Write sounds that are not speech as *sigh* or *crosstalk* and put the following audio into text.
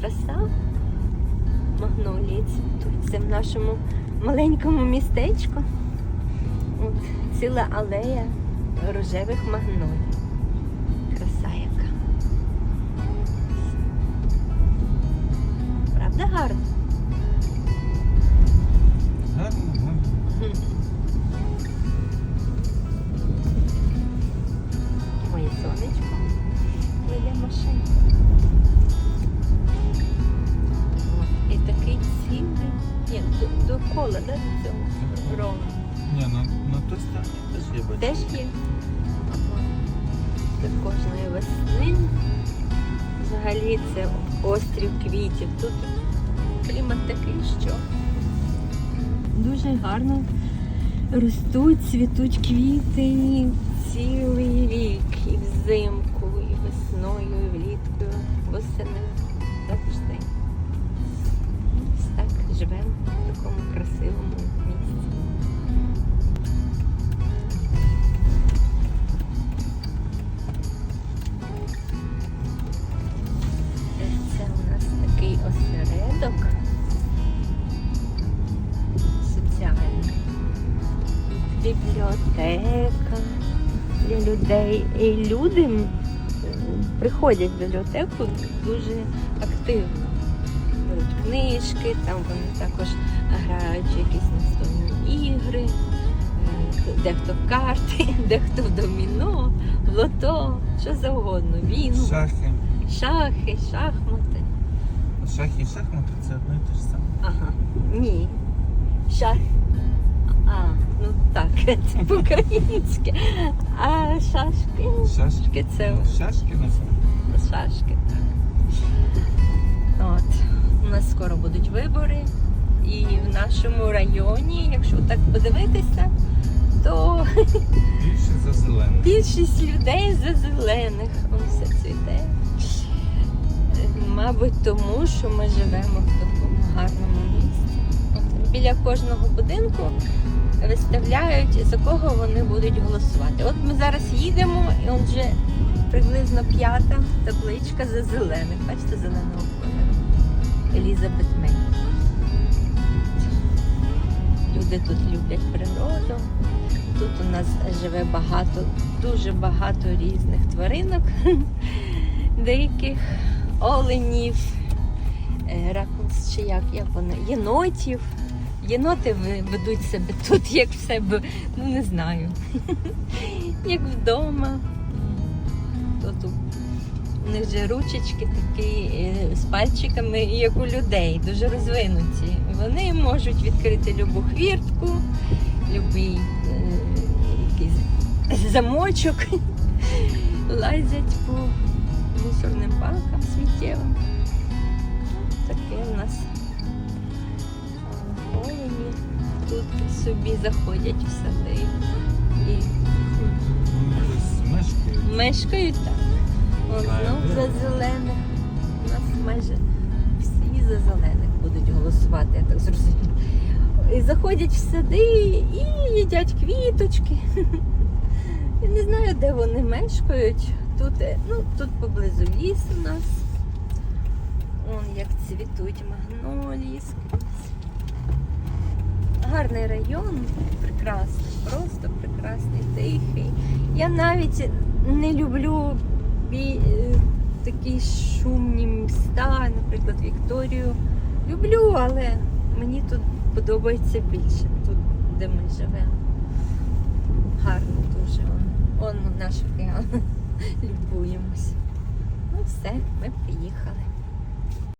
краса. Магнолії цвітуть. Це в нашому маленькому містечку. От, ціла алея рожевих магнолій. Довкола, да, до цього ролу. Ні, на, на той стороні теж є бачиш. Теж є. До кожної весни. Взагалі це острів квітів. Тут клімат такий, що дуже гарно ростуть, цвітуть квіти цілий рік. І взимку, і весною, і влітку, восени. Завжди. Ось так живемо в такому красивому бібліотека для людей. І люди приходять в бібліотеку дуже активно. Беруть книжки, там вони також грають якісь настольні ігри, е, дехто в карти, *laughs* дехто в доміно, в лото, що завгодно, віну. Шахи. Шахи, шахмати. Шахи і шахмати це одне і те ж саме. Ага. Ні. Шах. А, це по-українськи. А шашки. Шашки. Це Ну, Шашки називають. шашки. От. У нас скоро будуть вибори. І в нашому районі, якщо так подивитися, то Більше за зелене. більшість людей за зелених. Он все цвіте. Мабуть, тому що ми живемо в такому гарному місці. От біля кожного будинку виставляють, за кого вони будуть голосувати. От ми зараз їдемо, і вже приблизно п'ята табличка за зелених. Бачите, зеленого кольору. Елізабет Мей. Люди тут люблять природу. Тут у нас живе багато, дуже багато різних тваринок, *laughs* деяких оленів, е, ракунс, чи як, як вони, єнотів. Єноти ведуть себе тут, як в себе, ну не знаю, *laughs* як вдома. Тут у них же ручечки такі е, з пальчиками, як у людей, дуже розвинуті. Вони можуть відкрити любу хвіртку, любий е, якийсь замочок, *laughs* лазять по мусорним бакам сміттєвим. Таке у нас е, тут собі заходять в сади і мешкають. мешкають так. От знов за зелених. У нас майже всі за зелених будуть голосувати, я так зрозуміла. І заходять в сади і їдять квіточки. *laughs* Я не знаю, де вони мешкають. Тут, е, ну, тут поблизу ліс у нас. Вон як цвітуть магнолії. Гарний район, прекрасний, просто прекрасний, тихий. Я навіть не люблю е, такі шумні міста, наприклад, Вікторію. Люблю, але мені тут подобається більше, тут, де ми живемо. Гарно дуже. Он наш океан. *laughs* Любуємось. Ну все, ми приїхали.